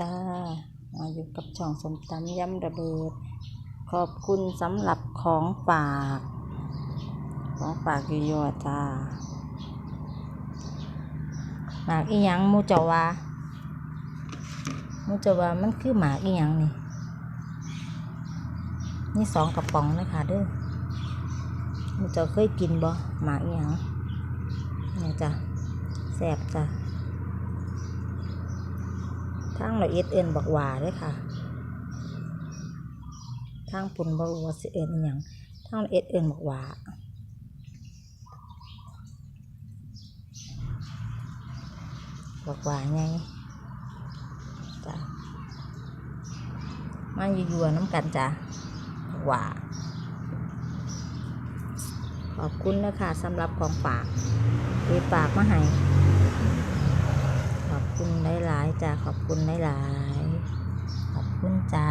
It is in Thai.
จ้ามาอยู่กับช่องสมตำยำระเบิด ขอบคุณสำหรับของฝาก ของฝากยู่ยวจ้าหมากอีหยังมูจาวามูจาวามันคือหมากอีหยังนี่ นี่สองกระป๋องนะคะเด้อมูจ้เคยกินบ่หมากอีหยังนี่จ้ะแซ่บจ้ะ ทางละเอียดเอ็นบักหว่าด้วยค่ะทางปุ่นบักว่าสิเอ็นอย่างทางละเอียดเอ็นบักหว่าบักหว่าไงจ้ะมาอยู่ๆน้ำกันจ้ะบักหว่าขอบคุณนะคะสำหรับของฝากที่ฝากมาให้ ขอบคุณหลายๆ จ้าขอบคุณหลายๆขอบคุณจ้า